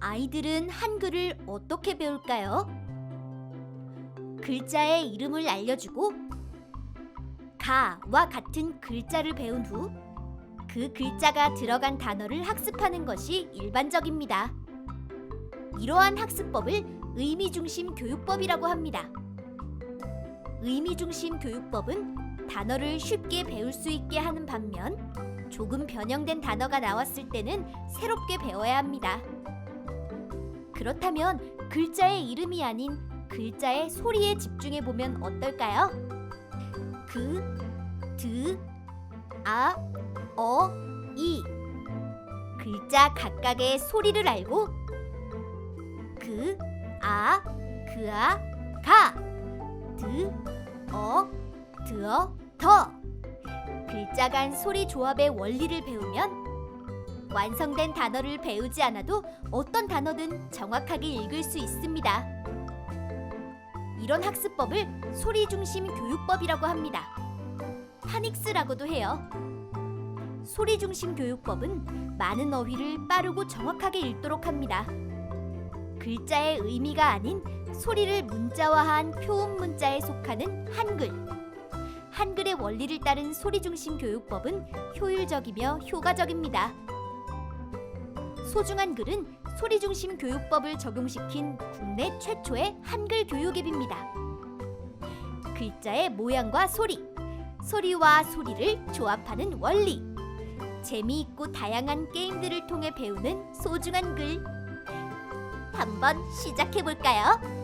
아이들은 한글을 어떻게 배울까요? 글자의 이름을 알려주고 가와 같은 글자를 배운 후 그 글자가 들어간 단어를 학습하는 것이 일반적입니다. 이러한 학습법을 의미중심 교육법이라고 합니다. 의미중심 교육법은 단어를 쉽게 배울 수 있게 하는 반면 조금 변형된 단어가 나왔을 때는 새롭게 배워야 합니다. 그렇다면 글자의 이름이 아닌 글자의 소리에 집중해 보면 어떨까요? 그, 드, 아, 어, 이. 글자 각각의 소리를 알고 그, 아, 그아, 가, 드, 어, 드어, 더. 글자 간 소리 조합의 원리를 배우면 완성된 단어를 배우지 않아도 어떤 단어든 정확하게 읽을 수 있습니다. 이런 학습법을 소리 중심 교육법이라고 합니다. 파닉스라고도 해요. 소리 중심 교육법은 많은 어휘를 빠르고 정확하게 읽도록 합니다. 글자의 의미가 아닌 소리를 문자화한 표음 문자에 속하는 한글. 한글의 원리를 따른 소리 중심 교육법은 효율적이며 효과적입니다. 소중한 글은 소리 중심 교육법을 적용시킨 국내 최초의 한글 교육 앱입니다. 글자의 모양과 소리, 소리와 소리를 조합하는 원리, 재미있고 다양한 게임들을 통해 배우는 소중한 글. 한번 시작해 볼까요?